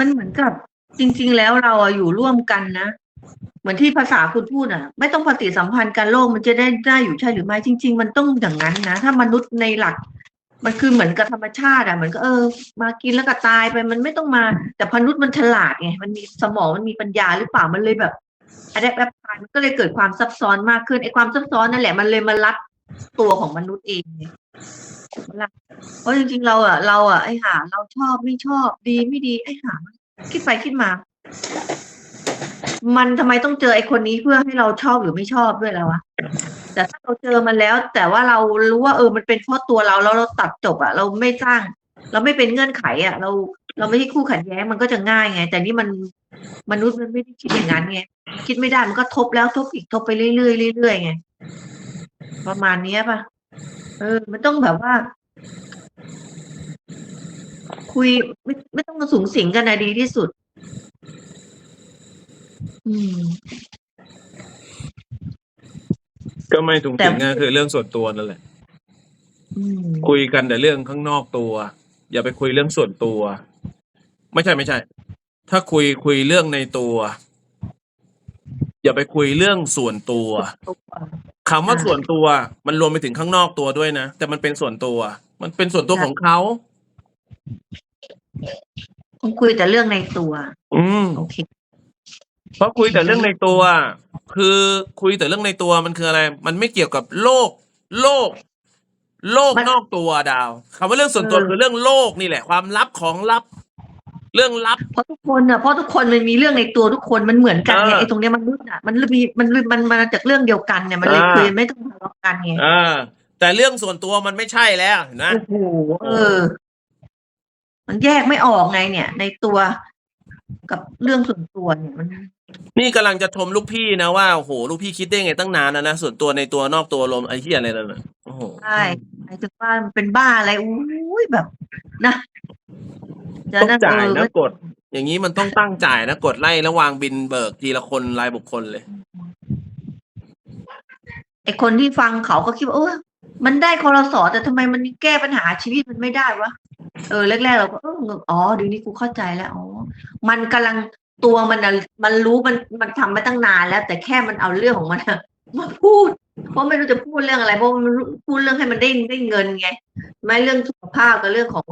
มันเหมือนกับจริง ๆ แล้วเราอะอยู่ร่วมกันนะ เหมือนที่ภาษาคุณพูดอะ ไม่ต้องปฏิสัมพันธ์กันโลกมันจะได้ได้อยู่ใช่หรือไม่จริง ๆ มันต้องอย่างนั้นนะ ถ้ามนุษย์ในหลัก มันคือเหมือนกับธรรมชาติอะเหมือนก็เออ มากินแล้วก็ตายไปมันไม่ต้องมา แต่มนุษย์มันฉลาดไงมันมีสมองมันมีปัญญาหรือเปล่ามันเลยแบบอะไรแบบมันก็เลยเกิดความซับซ้อนมากขึ้นไอ้ความซับซ้อนนั่นแหละมันเลยมารัดตัวของมนุษย์เอง เพราะจริงๆเราอะเราอะไอ้ห่าเราชอบไม่ชอบดีไม่ดีไอ้ห่าคิดไปคิดมา มันทำไมต้องเจอไอ้คนนี้เพื่อให้เราชอบหรือไม่ชอบด้วยแล้ววะแต่ถ้าเราเจอมันแล้ว แต่ว่าเรารู้ว่าเออมันเป็นเพราะตัวเราแล้วเราตัดจบอะ เราไม่สร้าง เราไม่เป็นเงื่อนไขอะ เรา เราไม่ใช่คู่ขัดแย้งมันก็จะง่ายไง แต่นี่มันมนุษย์มันไม่ได้คิดอย่างนั้นไงคิดไม่ได้มันก็ทบแล้วทบอีกทบไปเรื่อยๆเรื่อยๆไงประมาณเนี้ยป่ะ เออ มันต้องแบบว่า คุยไม่ไม่ต้องมาสูงสิงกันนะดีที่สุด อืม ก็ไม่ถุงแต่สิงก็คือเรื่องส่วนตัวนั่นแหละ อืมคุยกันแต่เรื่องข้างนอกตัว อย่าไปคุยเรื่องส่วนตัว ไม่ใช่ไม่ใช่ ถ้าคุยคุยเรื่องในตัว อย่าไปคุยเรื่องส่วนตัว คำว่าส่วนตัวมันรวมไปถึงข้างนอกตัวด้วยนะ แต่มันเป็นส่วนตัว มันเป็นส่วนตัวของเขาต้องคุยแต่เรื่องในตัว อืม โอเค เพราะคุยแต่เรื่องในตัว คือคุยแต่เรื่องในตัวมันคืออะไร มันไม่เกี่ยวกับโลก โลก โลกมันนอกตัวดาวคำว่าเรื่องส่วนตัวเออ คือเรื่องโลกนี่แหละ ความลับของลับ เรื่องลับ เพราะทุกคนอะเพราะทุกคนมันมีเรื่องในตัวทุกคนมันเหมือนกันไงเออไอ้ตรงเนี้ยมันรู้อะมันมีมันมันมาจากเรื่องเดียวกันเนี่ยมันเลยอ่าคุยไม่ต้องทะเลาะกันไงอ่าแต่เรื่องส่วนตัวมันไม่ใช่แล้วนะโอ้โหเออ มันแยกไม่ออกไงเนี่ย ในตัวกับเรื่องส่วนตัวเนี่ยมัน นี่กำลังจะชมลูกพี่นะว่าโอ้โหลูกพี่คิดได้ไงตั้งนานนะนะส่วนตัวในตัวนอกตัวรวมไอ้ที่อะไรนั่นน่ะโอ้โหใช่หมายถึงว่ามันเป็นบ้าอะไรอุ้ยแบบ นะจะ ต้องนั่นจ่ายเออนะกด อย่างนี้มันต้องตั้งจ่ายนะกดไล่แล้ววางบินเบิกทีละคนรายบุคคลเลย ไอคนที่ฟังเขาก็คิดว่าเออมันได้คอรสอแต่ทำไมมันแก้ปัญหาชีวิตมันไม่ได้วะเออแรกๆเราก็เอออ๋อเดี๋ยวนี้กูเข้าใจแล้วอ๋อมันกำลังตัวมันน่ะมันรู้มันมันทำมาตั้งนานแล้ว แต่แค่มันเอาเรื่องของมันอะมาพูด เพราะไม่รู้จะพูดเรื่องอะไร เพราะมันพูดเรื่องให้มันได้ได้เงินไง ไม่เรื่องสุขภาพกับเรื่องของ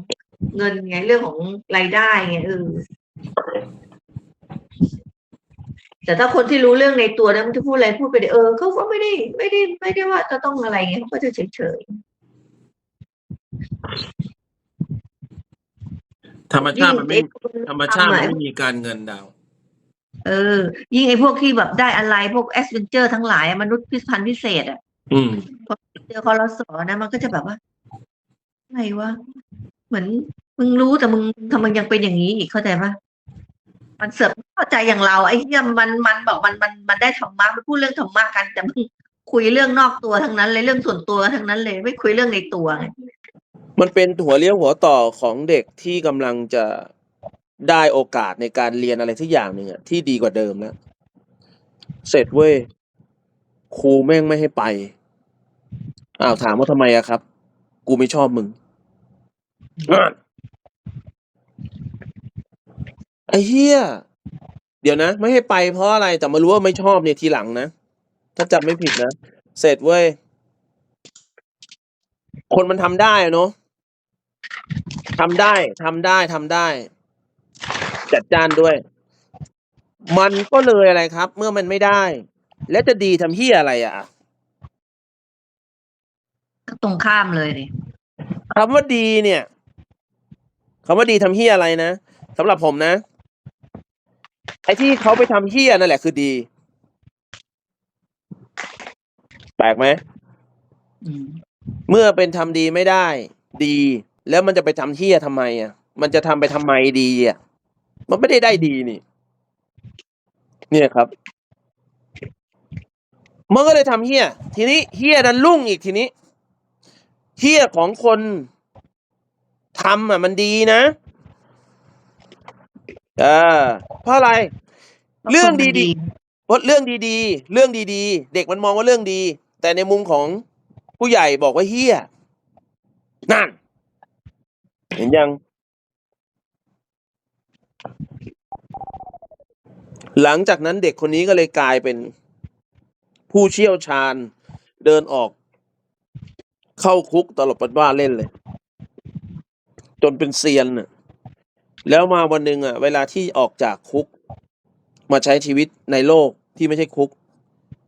เงินไงเรื่องของรายได้ไงเออแต่ถ้าคนที่รู้เรื่องในตัวนะมันจะพูดอะไรพูดไปเดี๋ยวเออเขาก็ไม่ได้ไม่ได้ไม่ได้ว่าจะต้องอะไรไงเขาก็จะเฉยเฉยธรรมๆชาติมันไม่ยิ่งอ้คนธรรมชาติมันทำอะไม่มีการเงินดาว เออ ยิ่งไอ้พวกที่แบบได้อะไรพวกแอสเวนเจอร์ทั้งหลายอะมนุษย์พิพันธ์พิเศษอะ อืมเจอคอรสอนะมันก็จะแบบว่าอะไรวะ เหมือนมึงรู้แต่มึงทำไมยังเป็นอย่างนี้อีกเข้าใจปะมันเสือกเข้าใจอย่างเราไอ้ที่มันมันบอกมันมันมันได้ธรรมะมันพูดเรื่องธรรมะกัน แต่มึงคุยเรื่องนอกตัวทั้งนั้นเลยเรื่องส่วนตัวทั้งนั้นเลย ไม่คุยเรื่องในตัวไงมันเป็นหัวเลี้ยวหัวต่อของเด็กที่กำลังจะได้โอกาสในการเรียนอะไรทุกอย่างหนึ่งอะที่ดีกว่าเดิมแล้วเสร็จเว้ยครูแม่งไม่ให้ไปอ้าวถามว่าทำไมอะครับ กูไม่ชอบมึง ไอ้เหี้ย เดี๋ยวนะ ไม่ให้ไปเพราะอะไรแต่มารู้ว่าไม่ชอบเนี่ยทีหลังนะ ถ้าจำไม่ผิดนะ เสร็จเว้ย คนมันทำได้อะเนาะทำได้ทำได้ทำได้ จัดจานด้วย มันก็เลยอะไรครับ เมื่อมันไม่ได้ แล้วจะดีทำเฮียอะไรอะก็ตรงข้ามเลยดิคำว่าดีเนี่ย คำว่าดีทำเฮียอะไรนะสำหรับผมนะ ไอ้ที่เขาไปทำเฮียนั่นแหละคือดี แปลกไหมอืมเมื่อเป็นทำดีไม่ได้ ดี แล้วมันจะไปทำเฮียทำไมอะ มันจะทำไปทำไมดีอะ มันไม่ได้ได้ดีนี่ เนี่ยครับมันก็เลยทำเฮียทีนี้เฮียดันรุ่งอีกทีนี้เฮียของคน ทำอะมันดีนะอ่าเพราะอะไร เรื่องดีๆเพราะเรื่องดีๆ เรื่องดีๆ เด็กมันมองว่าเรื่องดี แต่ในมุมของผู้ใหญ่บอกว่าเฮี้ยนั่น เห็นยัง หลังจากนั้นเด็กคนนี้ก็เลยกลายเป็นผู้เชี่ยวชาญเดินออก เข้าคุกตลบปัดว่าเล่นเลย จนเป็นเซียนน่ะแล้วมาวันหนึ่งอะ เวลาที่ออกจากคุก มาใช้ชีวิตในโลกที่ไม่ใช่คุก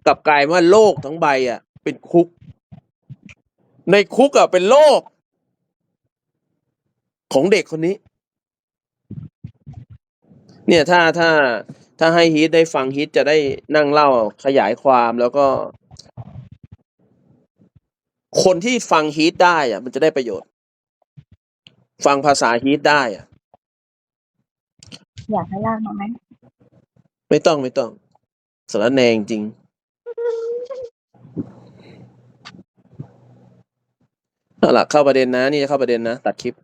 กลับกลายว่าโลกทั้งใบอะ เป็นคุก ในคุกอะเป็นโลก ของเด็กคนนี้ เนี่ยถ้าถ้าถ้าให้ฮีทได้ฟังฮีทจะได้นั่งเล่าขยายความแล้วก็ คนที่ฟังฮีทได้อะ มันจะได้ประโยชน์ ฟังภาษาฮีทได้อะอยากให้ลากมาไหมไม่ต้องไม่ต้องสารแนงจริง เอาล่ะเข้าประเด็นนะ นี่จะเข้าประเด็นนะ ตัดคลิป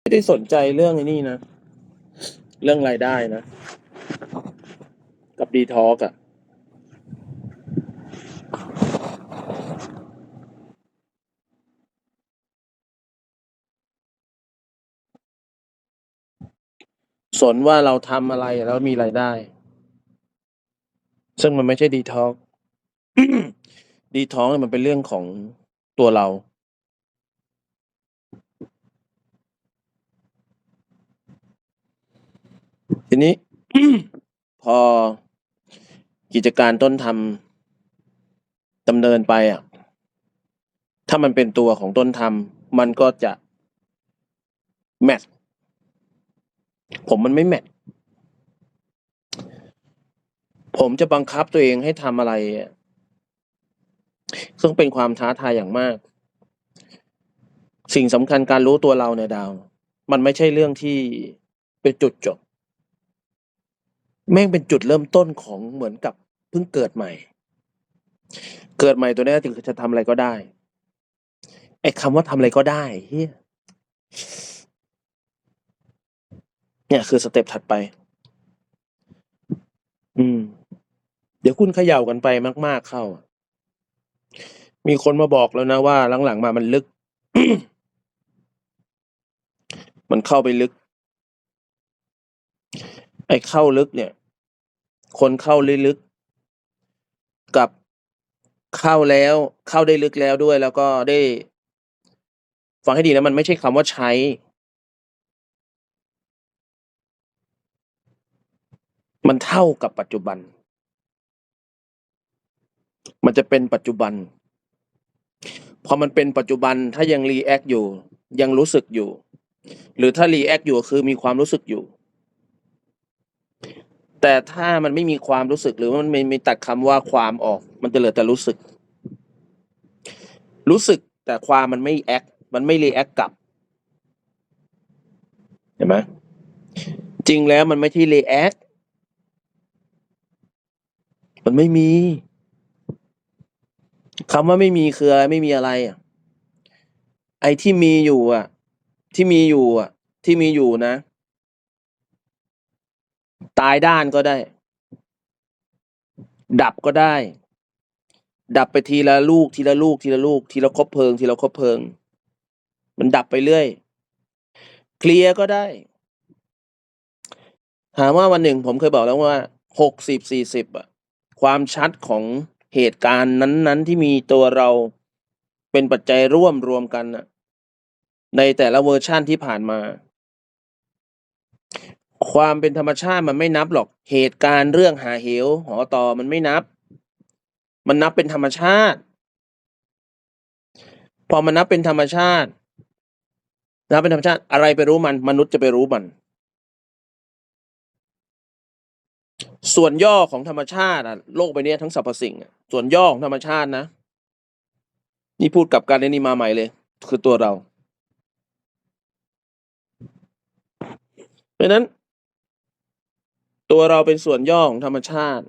ไม่ได้สนใจเรื่องไอ้นี่นะ เรื่องรายได้นะ กับดีทอกอะ สนว่าเราทำอะไรแล้วมีรายได้ ซึ่งมันไม่ใช่ดีทอกดีท้องมันเป็นเรื่องของตัวเรา ทีนี้ พอกิจการต้นทำดำเนินไปอะ ถ้ามันเป็นตัวของต้นทำมันก็จะแมท ผมมันไม่แมทผมจะบังคับตัวเองให้ทำอะไรซึ่งเป็นความท้าทายอย่างมาก สิ่งสำคัญการรู้ตัวเราเนี่ยดาว มันไม่ใช่เรื่องที่เป็นจุดจบ แม่งเป็นจุดเริ่มต้นของเหมือนกับเพิ่งเกิดใหม่ เกิดใหม่ตัวนี้ยถึงจะทำอะไรก็ได้ไอ้คำว่าทำอะไรก็ได้เฮีย เนี่ยคือสเต็ปถัดไป อืม เดี๋ยวคุณเขย่ากันไปมาก ๆเข้า มีคนมาบอกแล้วนะว่าหลังๆมามันลึก มันเข้าไปลึก ไอ้เข้าลึกเนี่ย คนเข้าลึกๆกับเข้าแล้ว เข้าได้ลึกแล้วด้วย แล้วก็ได้ ฟังให้ดีนะมันไม่ใช่คำว่าใช้ มันเท่ากับปัจจุบัน มันจะเป็นปัจจุบัน พอมันเป็นปัจจุบันถ้ายังรีแอคอยู่ ยังรู้สึกอยู่ หรือถ้ารีแอคอยู่คือมีความรู้สึกอยู่ แต่ถ้ามันไม่มีความรู้สึกหรือมันไม่มีตัดคำว่าความออก มันจะเหลือแต่รู้สึก รู้สึกแต่ความมันไม่แอค มันไม่รีแอคกลับ เห็นไหมจริงแล้วมันไม่ที่รีแอค มันไม่มีคำว่าไม่มีคืออะไรไม่มีอะไรอะไอ้ที่มีอยู่อะ ที่มีอยู่อะ ที่มีอยู่นะ ตายด้านก็ได้ ดับก็ได้ ดับไปทีละลูก ทีละลูก ทีละลูก ทีละคบเพลิง ทีละคบเพลิง มันดับไปเรื่อย เคลียร์ก็ได้ ถามว่าวันหนึ่งผมเคยบอกแล้วว่าหกสิบสี่สิบอะ ความชัดของเหตุการณ์นั้น ๆ ที่มีตัวเราเป็นปัจจัยร่วมรวมกันนะในแต่ละเวอร์ชั่นที่ผ่านมา ความเป็นธรรมชาติมันไม่นับหรอกเหตุการณ์เรื่องหาเหวหอต่อมันไม่นับ มันนับเป็นธรรมชาติ พอมันนับเป็นธรรมชาตินับเป็นธรรมชาติอะไรไปรู้มัน มนุษย์จะไปรู้มัน ส่วนย่อของธรรมชาติอะโลกใบเนี้ยทั้งสรรพสิ่งอะส่วนย่อของธรรมชาตินะ นี่พูดกับการเรนนี่มาใหม่เลย คือตัวเรา เพราะนั้น ตัวเราเป็นส่วนย่อของธรรมชาติ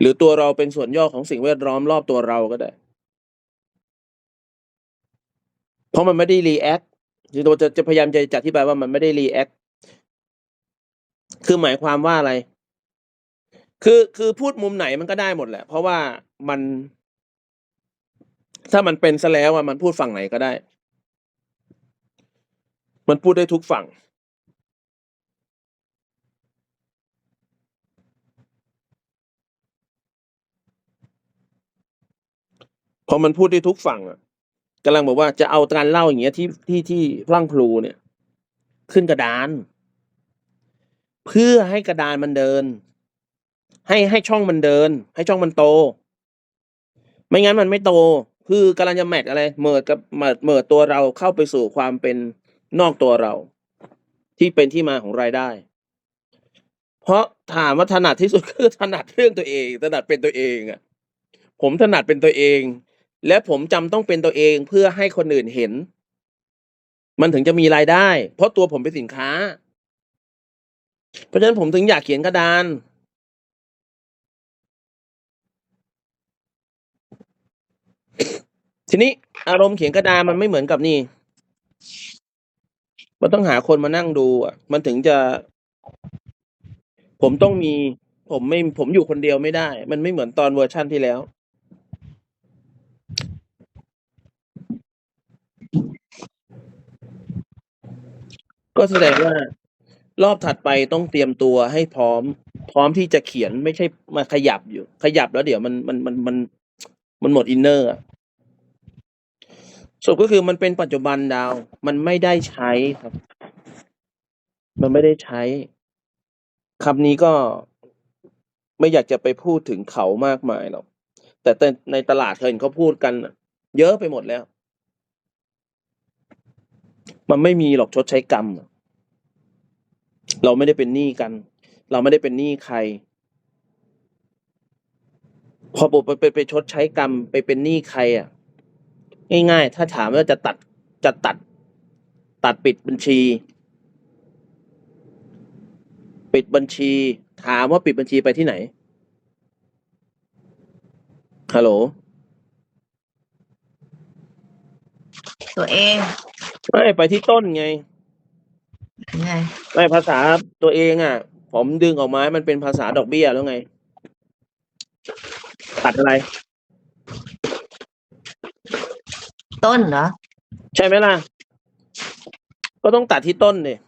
หรือตัวเราเป็นส่วนย่อของสิ่งแวดล้อมรอบตัวเราก็ได้ เพราะมันไม่ได้รีแอคคือตัวจะจะพยายามจะจะอธิบายว่ามันไม่ได้รีแอค คือหมายความว่าอะไร คือคือพูดมุมไหนมันก็ได้หมดแหละ เพราะว่ามัน ถ้ามันเป็นซะแล้วอะมันพูดฝั่งไหนก็ได้ มันพูดได้ทุกฝั่งพอมันพูดได้ทุกฝั่งอะกำลังบอกว่าจะเอาการเล่าอย่างเงี้ยที่ที่ที่พลั่งพลูเนี่ย ขึ้นกระดาน เพื่อให้กระดานมันเดิน ให้ให้ช่องมันเดิน ให้ช่องมันโต ไม่งั้นมันไม่โต คือกำลังจะแมทอะไรเมิดกับเมิดเมิดตัวเราเข้าไปสู่ความเป็นนอกตัวเรา ที่เป็นที่มาของรายได้ เพราะถามว่าถนัดที่สุดคือถนัดเรื่องตัวเองถนัดเป็นตัวเองอะผมถนัดเป็นตัวเอง และผมจำต้องเป็นตัวเองเพื่อให้คนอื่นเห็น มันถึงจะมีรายได้ เพราะตัวผมเป็นสินค้า เพราะฉะนั้นผมถึงอยากเขียนกระดาน ทีนี้อารมณ์เขียนกระดานมันไม่เหมือนกับนี่ มันต้องหาคนมานั่งดูอะ มันถึงจะ ผมต้องมี ผมไม่ ผมอยู่คนเดียวไม่ได้ มันไม่เหมือนตอนเวอร์ชั่นที่แล้วก็แสดงว่า รอบถัดไปต้องเตรียมตัวให้พร้อม พร้อมที่จะเขียนไม่ใช่มาขยับอยู่ ขยับแล้วเดี๋ยวมันมันมันมันมันหมดอินเนอร์อะสรุปก็คือมันเป็นปัจจุบันดาว มันไม่ได้ใช้ครับ มันไม่ได้ใช้คำนี้ก็ไม่อยากจะไปพูดถึงเขามากมายหรอกแต่ในตลาดเคยเห็นเขาพูดกันเยอะไปหมดแล้ว มันไม่มีหรอกชดใช้กรรม เราไม่ได้เป็นหนี้กัน เราไม่ได้เป็นหนี้ใคร พอบุไปไปไปชดใช้กรรมไปเป็นหนี้ใครอะ ง่ายๆ ถ้าถามว่าจะตัดจะตัด ตัดปิดบัญชี ปิดบัญชี ถามว่าปิดบัญชีไปที่ไหนฮัลโหลตัวเองไม่ไปที่ต้นไง ไงไม่ภาษาตัวเองอะ ผมดึงออกมาให้มันเป็นภาษาดอกเบี้ยแล้วไง ตัดอะไร ต้นเหรอ ใช่ไหมล่ะ ก็ต้องตัดที่ต้นเนี่ย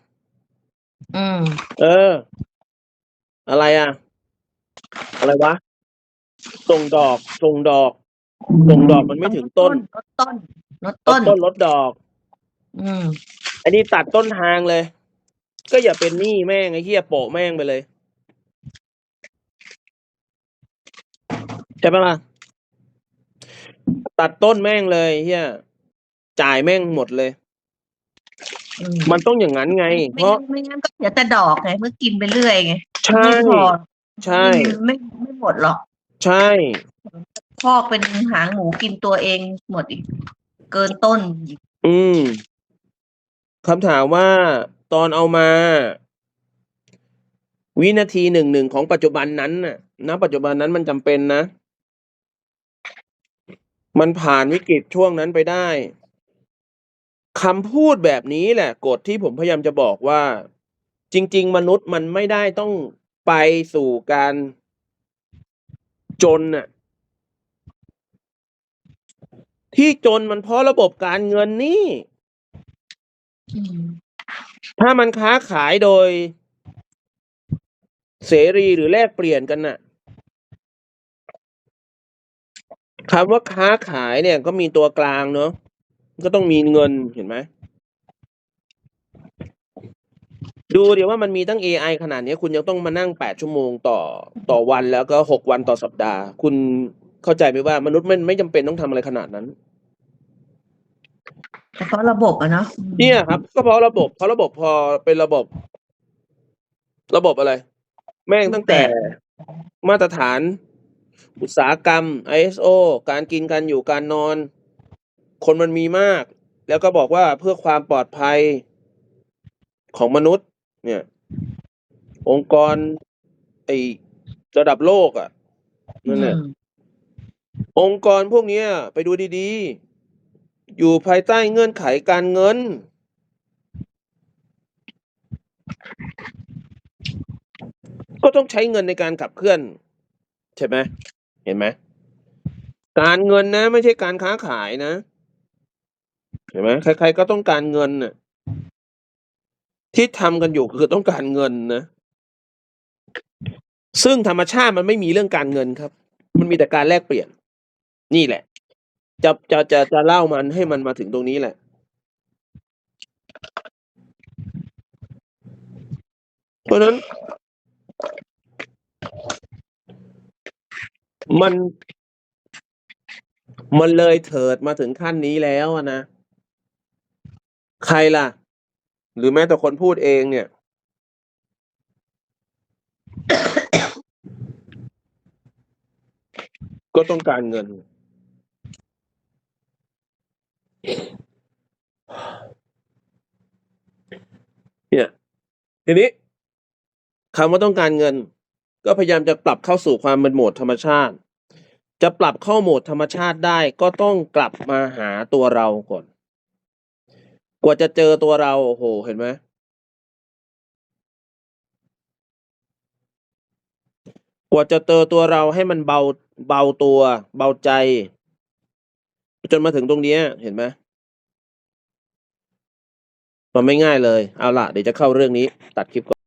อืม เออ อะไรอะ อะไรวะ ส่งดอก ส่งดอก ส่งดอกมันไม่ถึงต้น ลดต้นลดลต้ดนต้นลดดอก อืม อันนี้ตัดต้นทางเลย ก็อย่าเป็นหนี้แม่งไอ้เหี้ยโปะแม่งไปเลยใช่ปะล่ะตัดต้นแม่งเลยเฮียจ่ายแม่งหมดเลย อืมมันต้องอย่างนั้นไง เพไม่ราะ งั้นไม่งั้นก็เดี๋ยวแต่ดอกไงเมื่อกินไปเรื่อยไงใช่ ไม่พอใช่ ไม่ไม่หมดหรอกใช่ พอกเป็นหางหมูกินตัวเองหมดอีก เกินต้นอีกอืมคำถามว่า ตอนเอามา วินาทีหนึ่งหนึ่งของปัจจุบันนั้นน่ะณปัจจุบันนั้นมันจำเป็นนะ มันผ่านวิกฤตช่วงนั้นไปได้คำพูดแบบนี้แหละกฎที่ผมพยายามจะบอกว่า จริง ๆ มนุษย์มันไม่ได้ต้องไปสู่การจนน่ะที่จนมันเพราะระบบการเงินนี่ ถ้ามันค้าขายโดย เสรีหรือแลกเปลี่ยนกันน่ะคำว่าค้าขายเนี่ย ก็มีตัวกลางเนอะก็ต้องมีเงินเห็นไหมดูเดี๋ยวว่ามันมีตั้ง AI ขนาดนี้คุณยังต้องมานั่งแปดชั่วโมงต่อต่อวันแล้วก็หกวันต่อสัปดาห์ คุณเข้าใจไหมว่ามนุษย์มันไม่จำเป็นต้องทำอะไรขนาดนั้น แต่เพราะระบบอะเนาะเนี่ยครับก็เพราะระบบเพราะระบบพอเป็นระบบ ระบบอะไร แม่งตั้งแต่มาตรฐาน อุตสาหกรรม ISO การกินการอยู่การนอน คนมันมีมาก แล้วก็บอกว่าเพื่อความปลอดภัยของมนุษย์ เนี่ย องค์กร ไอระดับโลกอะ่ะนั่นแหละอืมองค์กรพวกเนี้ยไปดูดีๆ อยู่ภายใต้เงื่อนไขการเงิน ก็ต้องใช้เงินในการขับเคลื่อน ใช่ไหมเห็นไหมการเงินนะ ไม่ใช่การค้าขายนะ เห็นไหมใครๆก็ต้องการเงินน่ะที่ทำกันอยู่คือต้องการเงินนะ ซึ่งธรรมชาติมันไม่มีเรื่องการเงินครับ มันมีแต่การแลกเปลี่ยน นี่แหละ จะจะจะจะเล่ามันให้มันมาถึงตรงนี้แหละ เพราะนั้น มันมันเลยเถิดมาถึงขั้นนี้แล้วนะ ใครล่ะ หรือแม้แต่คนพูดเองเนี่ย ก็ต้องการเงิน เนี่ยทีนี้คำว่าต้องการเงิน ก็พยายามจะปรับเข้าสู่ความเป็นโหมดธรรมชาติ จะปรับเข้าโหมดธรรมชาติได้ก็ต้องกลับมาหาตัวเราก่อน กว่าจะเจอตัวเราโอ้โหเห็นไหมกว่าจะเจอตัวเราให้มันเบาเบาตัว เบาใจ จนมาถึงตรงนี้เห็นไหม มันไม่ง่ายเลย เอาล่ะ เดี๋ยวจะเข้าเรื่องนี้ ตัดคลิปก่อน